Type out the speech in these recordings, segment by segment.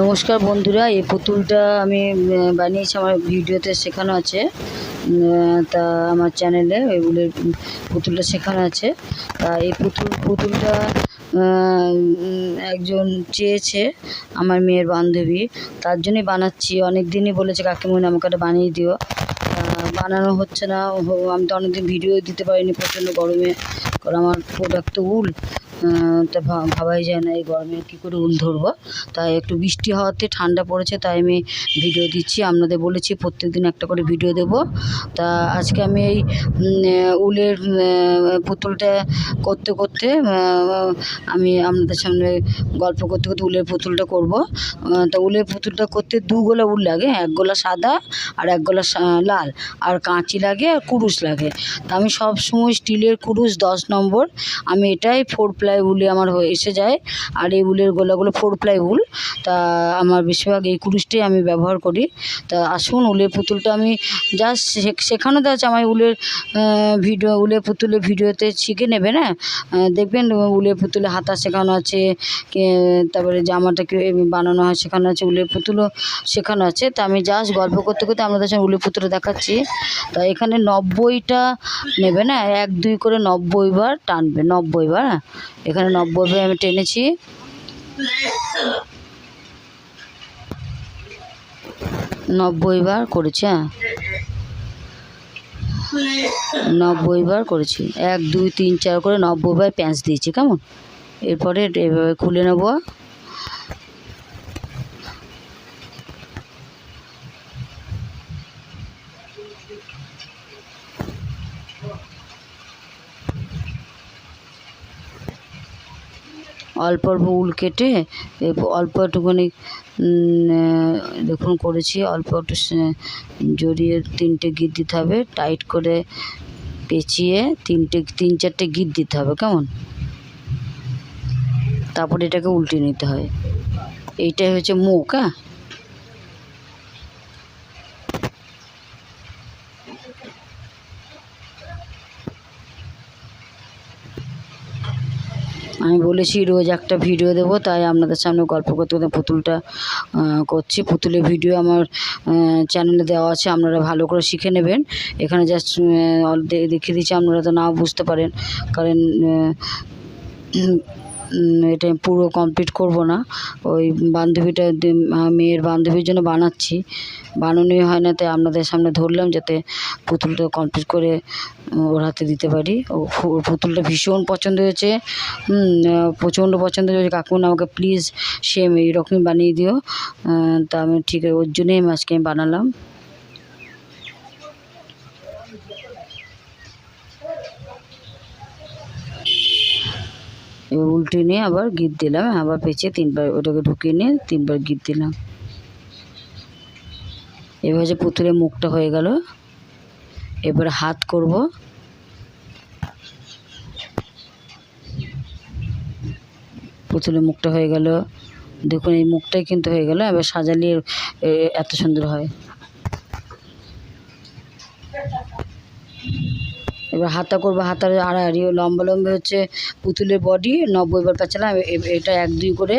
নমস্কার বন্ধুরা, এই পুতুলটা আমি বানিয়েছি, আমার ভিডিওতে শেখানো আছে। তা আমার চ্যানেলে ওইগুলোর পুতুলটা শেখানো আছে। তা এই পুতুল, পুতুলটা একজন চেয়েছে আমার মেয়ের বান্ধবী। তার জন্যই বানাচ্ছি অনেক দিনই বলেছে কাকিমণি আমাকে একটা বানিয়ে দিও। বানানো হচ্ছে না আমি তো অনেকদিন ভিডিও দিতে পারিনি, প্রচণ্ড গরমে, কারণ আমার প্রোডাক্ট তো উল। তা ভাবাই যায় না এই গরমে কী করে উল ধরবো। তাই একটু বৃষ্টি হওয়াতে ঠান্ডা পড়েছে, তাই আমি ভিডিও দিচ্ছি, আপনাদের বলেছি প্রত্যেক দিন একটা করে ভিডিও দেব। তা আজকে আমি এই উলের পুতুলটা করতে করতে আমি আপনাদের সামনে গল্প করতে করতে উলের পুতুলটা করব। তা উলের পুতুলটা করতে দু গোলা উল লাগে, এক গোলা সাদা আর এক গোলা লাল, আর কাঁচি লাগে আর কুরুশ লাগে। তা আমি সব সময় স্টিলের কুরুশ দশ নম্বর, আমি এটাই ফোর প্লাই উলে আমার এসে যায়। আর এই উলের গোলাগুলো ফোর প্লাই উল। তা আমার বেশিরভাগ এই কুরুশটাই আমি ব্যবহার করি। তা আসুন উলের পুতুলটা আমি জাস্ট শেখানো আছে আমার উলের ভিডিও, উলের পুতুলের ভিডিওতে শিখে নেবে, না? দেখবেন উলের পুতুলে হাতা শেখানো আছে তারপরে জামাটা বানানো হয় শেখানো আছে, উলের পুতুলও শেখানো আছে। তা আমি জাস্ট গল্প করতে করতে আপনাদের সঙ্গে উলের পুতুলটা দেখাচ্ছি। তা এখানে নব্বইটা নেবে, না? এক, দুই করে নব্বই বার টানবে, নব্বই বার হ্যাঁ? এখানে নব্বই আমি টেনেছি। নব্বই বার করেছি হ্যাঁ। নব্বই বার করেছি। এক, দুই, তিন, চার করে নব্বই বার প্যাঁচ দিয়েছি, কেমন? এরপরে এভাবে খুলে নেব। অল্প অল্প উল কেটে অল্প একটুখানি দেখুন করেছি, অল্প একটু জড়িয়ে তিনটে গিট দিতে হবে, টাইট করে পেঁচিয়ে তিনটে, তিন চারটে গিট দিতে হবে, কেমন? তারপরে এটাকে উল্টে নিতে হয়। এইটাই হচ্ছে মুখ হ্যাঁ? আমি বলেছি রোজ একটা ভিডিও দেব, তাই আপনাদের সামনে গল্প করতে করতে পুতুলটা করছি। পুতুলের ভিডিও আমার চ্যানেলে দেওয়া আছে, আপনারা ভালো করে শিখে নেবেন। এখানে জাস্ট দেখিয়ে দিচ্ছি, আপনারা তো নাও বুঝতে পারেন। কারণ এটা পুরো কমপ্লিট করব না। ওই বান্ধবীটা মেয়ের বান্ধবীর জন্য বানাচ্ছি। বানানোই হয় না, তাই আপনাদের সামনে ধরলাম যাতে পুতুলটা কমপ্লিট করে ওর হাতে দিতে পারি। ও পুতুলটা ভীষণ পছন্দ হয়েছে। প্রচণ্ড পছন্দ হয়েছে। কাকুন আমাকে প্লিজ সেম এইরকমই বানিয়ে দিও। তা আমি ঠিক, ওর জন্যই আমি আজকে আমি বানালাম। এবার উল্টে নিয়ে আবার গিট দিলাম আবার পেঁচে তিনবার ওটাকে ঢুকিয়ে নিয়ে তিনবার গিট দিলাম। এবার যে পুতুলের মুখটা হয়ে গেল, এবার হাত করব। পুতুলের মুখটা হয়ে গেল। দেখুন, এই মুখটাই কিন্তু হয়ে গেল, এবার সাজালে এত সুন্দর হয়। এবার হাতা করব হাতার আড়াআড়ি, লম্বা লম্বা হচ্ছে পুতুলের বডি নব্বই বার পেঁচালাম এটা এক দুই করে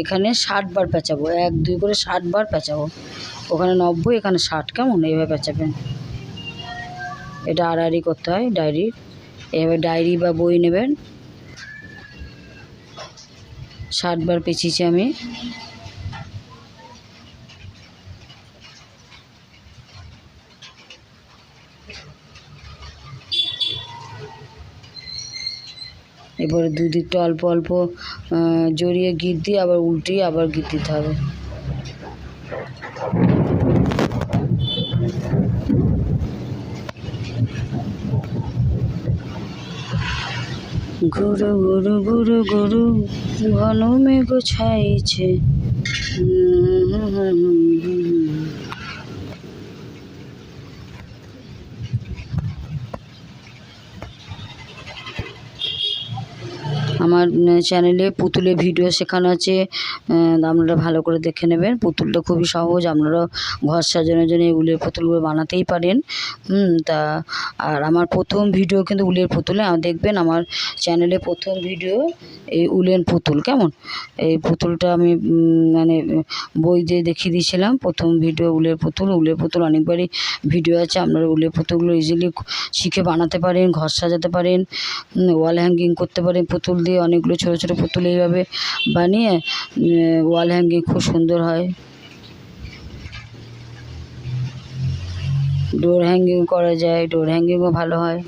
এখানে ষাট বার পেঁচাবো, এক দুই করে ষাট বার পেঁচাবো। ওখানে নব্বই, এখানে ষাট, কেমন? এইভাবে পেঁচাবেন। এটা আড়াআড়ি করতে হয় ডায়েরি। এভাবে ডায়েরি বা বই নেবেন। ষাট বার পেঁচিয়েছি আমি। এবারে দুদিকটা অল্প অল্প জড়িয়ে গিট দিয়ে আবার উল্টিয়ে আবার গিট দিতে হবে। গুরু গুরু গুরু গুরু ঘন মেঘ ছাইছে। আমার চ্যানেলে পুতুলের ভিডিও শেখানো আছে। আপনারা ভালো করে দেখে নেবেন। পুতুলটা খুবই সহজ। আপনারাও ঘর সাজানোর জন্য এই উলের পুতুলগুলো বানাতেই পারেন। তা, আর আমার প্রথম ভিডিও কিন্তু উলের পুতুলে। দেখবেন আমার চ্যানেলে প্রথম ভিডিও এই উলের পুতুল। কেমন? এই পুতুলটা আমি মানে বই দিয়ে দেখিয়ে দিয়েছিলাম। প্রথম ভিডিও উলের পুতুল। উলের পুতুল অনেকবারই ভিডিও আছে। আপনারা উলের পুতুলগুলো ইজিলি শিখে বানাতে পারেন, ঘর সাজাতে পারেন ওয়াল হ্যাঙ্গিং করতে পারেন পুতুল দিয়ে অনেকগুলো ছোটো ছোটো পুতুল এইভাবে বানিয়ে ওয়াল হ্যাঙ্গিং খুব সুন্দর হয়। ডোর হ্যাঙ্গিং করা যায় ডোর হ্যাঙ্গিংও ভালো হয়।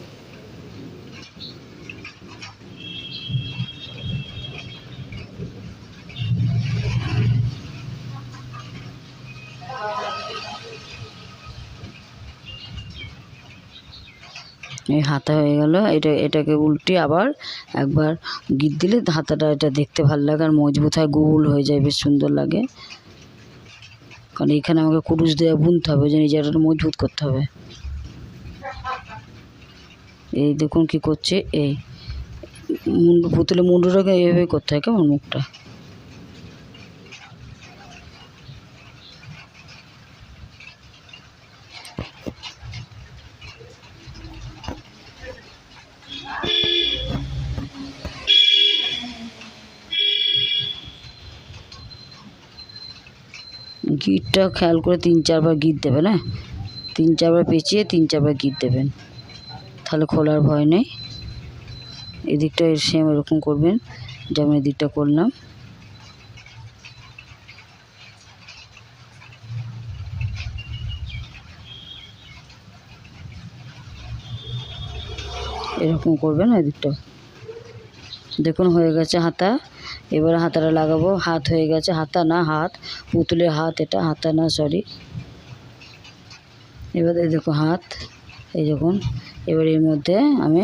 এই হাতা হয়ে গেল। এটা, এটাকে উল্টে আবার একবার গিট দিলে হাতাটা এটা দেখতে ভালো লাগে আর মজবুত হয়, গোল হয়ে যায়, বেশ সুন্দর লাগে। কারণ এখানে আমাকে কুরুশ দিয়ে বুনতে হবে জন্য জায়গাটা মজবুত করতে হবে। এই দেখুন কি করছে, এই মুন্ডু পুতুলের মুন্ডুটাকে এইভাবে করতে হয় কেমন মুখটা? গিটটা খেয়াল করে তিন চারবার গিট দেবেন হ্যাঁ? তিন চারবার পেঁচিয়ে তিন চারবার গিট দেবেন। তাহলে খোলার ভয় নেই। এদিকটা সেম এরকম করবেন যেমন এদিকটা করলাম। এরকম করবেন এদিকটা। দেখুন হয়ে গেছে হাতা। এবার হাতাটা লাগাবো। হাত হয়ে গেছে, হাতা না হাত পুতুলের হাত এটা, হাতা না সরি এবার এই দেখো হাত, এই দেখুন। এবার এর মধ্যে আমি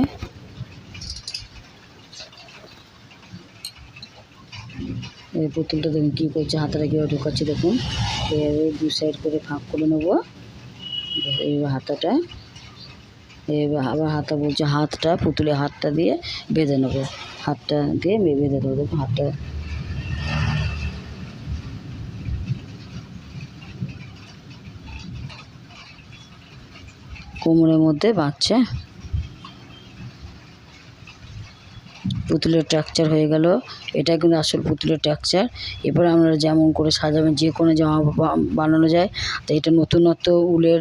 এই পুতুলটা দেখুন কী করছে, হাতাটা কীভাবে ঢোকাচ্ছে দেখুন। এভাবে দু সাইড করে ফাঁক করে নেব। এইবার হাতাটা এবার আবার হাতা বলছে, হাতটা পুতুলের হাতটা দিয়ে বেঁধে নেব। হাতটা দিয়ে বেঁধে দেবো, দেখো হাতটা। কোমরের মধ্যে বাঁধছে। পুতুলের স্ট্রাকচার হয়ে গেল। এটা কিন্তু আসল পুতুলের স্ট্রাকচার এবার আমরা যেমন করে সাজাবেন যে কোনো জামা বানানো যায়। তো এটা নতুনত্ব, উলের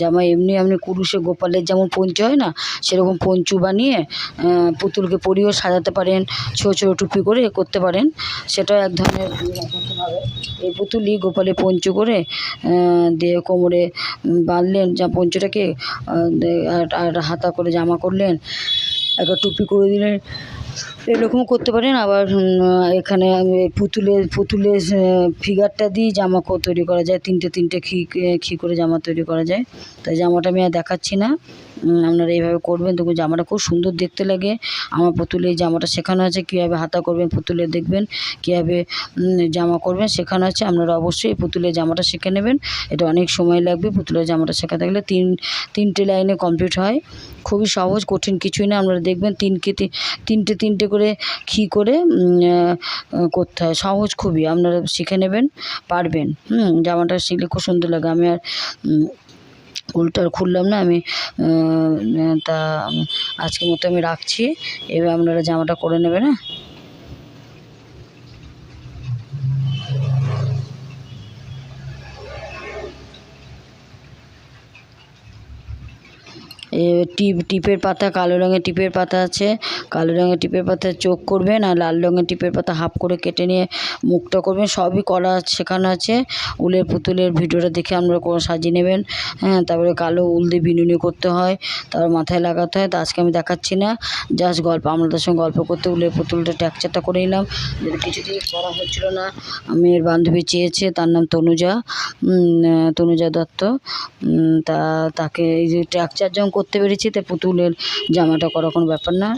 জামা, এমনি আপনি কুরুশে গোপালের যেমন পঞ্চু হয় না, সেরকম পঞ্চু বানিয়ে পুতুলকে পরিয়েও সাজাতে পারেন, ছোটো ছোটো টুপি করে করতে পারেন। সেটাও এক ধরনের এই পুতুলই গোপালে পঞ্চু করে দিয়ে কোমরে বাঁধলেন যা পঞ্চুটাকে আর হাতা করে জামা করলেন। একটা টুপি করে দিলেন। এরকম করতে পারেন। আবার এখানে পুতুলের পুতুলের ফিগারটা দিয়ে জামা তৈরি করা যায়, তিনটে তিনটে খি খি করে জামা তৈরি করা যায়। তাই জামাটা আমি আর দেখাচ্ছি না। আপনারা এইভাবে করবেন, দেখুন জামাটা খুব সুন্দর দেখতে লাগে। আমার পুতুলে জামাটা শেখানো আছে, কীভাবে হাতা করবেন, পুতুলে দেখবেন, কীভাবে জামা করবেন, শেখানো আছে। আপনারা অবশ্যই পুতুলের জামাটা শিখে নেবেন। এটা অনেক সময় লাগবে পুতুলের জামাটা শেখা থাকলে তিন, তিনটে লাইনে কমপ্লিট হয়। খুবই সহজ, কঠিন কিছুই না। আপনারা দেখবেন তিনকে তিনটে তিনটে করে কি করে করতে হয়। সহজ খুবই, আপনারা শিখে নেবেন, পারবেন। হুম, জামাটা শিখলে খুব সুন্দর লাগে। আমি আর উল্টার উল্টো খুললাম না, আমি তা, আজকের মতো আমি রাখছি। এবার আপনারা জামাটা করে নেবেন হ্যাঁ? এ, টিপ, টিপের পাতা, কালো রঙের টিপের পাতা আছে। কালো রঙের টিপের পাতায় চোখ করবেন আর লাল রঙের টিপের পাতা হাফ করে কেটে নিয়ে মুখটা করবেন। সবই করা শেখানো আছে। উলের পুতুলের ভিডিওটা দেখে করে সাজিয়ে নেবেন। হ্যাঁ তারপরে কালো উল দিয়ে বিনুনি করতে হয়, তারপর মাথায় লাগাতে হয়। তা আজকে আমি দেখাচ্ছি না, জাস্ট গল্প। আপনাদের সঙ্গে গল্প করতে উলের পুতুলটা ট্যাকচারটা করে নিলাম। কিছুতেই করা হচ্ছিল না মেয়ের বান্ধবী চেয়েছে, তার নাম তনুজা। তনুজা দত্ত। তা, তাকে এই যে ট্র্যাকচার যখন করতে পেরেছি, তাই পুতুলের জামাটা করা কোনো ব্যাপার না।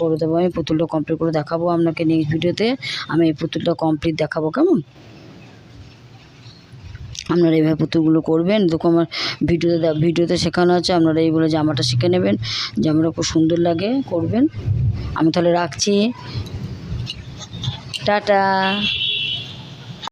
করে দেবো, আমি পুতুলটা কমপ্লিট করে দেখাবো আপনাকে নেক্সট ভিডিওতে। আমি এই পুতুলটা কমপ্লিট দেখাবো, কেমন? আপনারা এইভাবে পুতুলগুলো করবেন। দেখো আমার ভিডিওতে ভিডিওতে শেখানো আছে, আপনারা এই বলে জামাটা শিখে নেবেন। জামাটা খুব সুন্দর লাগে, করবেন। আমি তাহলে রাখছি। টাটা।